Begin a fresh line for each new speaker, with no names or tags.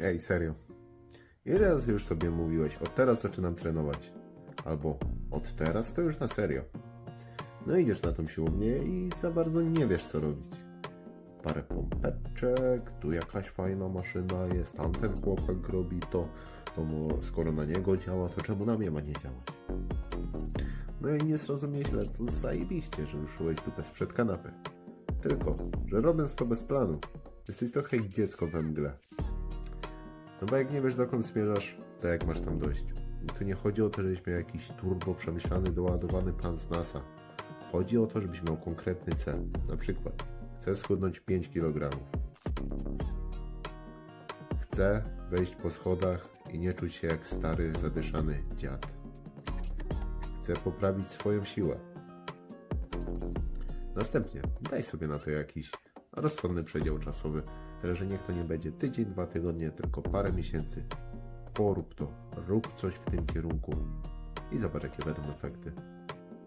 Ej, serio. Ile razy już sobie mówiłeś, od teraz zaczynam trenować? Albo od teraz to już na serio. No idziesz na tą siłownię i za bardzo nie wiesz co robić. Parę pompeczek, tu jakaś fajna maszyna jest, tamten chłopak robi to, to skoro na niego działa, to czemu na mnie ma nie działać? No i nie zrozumie źle, to zajebiście, że ruszyłeś tu bez przed kanapy. Tylko, że robiąc to bez planu, jesteś trochę jak dziecko we mgle. No bo jak nie wiesz dokąd zmierzasz, to jak masz tam dojść? I tu nie chodzi o to, żebyś miał jakiś turbo przemyślany, doładowany plan z NASA. Chodzi o to, żebyś miał konkretny cel. Na przykład, chcę schudnąć 5 kg. Chcę wejść po schodach i nie czuć się jak stary, zadyszany dziad. Chcę poprawić swoją siłę. Następnie daj sobie na to jakiś rozsądny przedział czasowy, tyle że niech to nie będzie tydzień, dwa tygodnie, tylko parę miesięcy. Porób to, rób coś w tym kierunku i zobacz jakie będą efekty.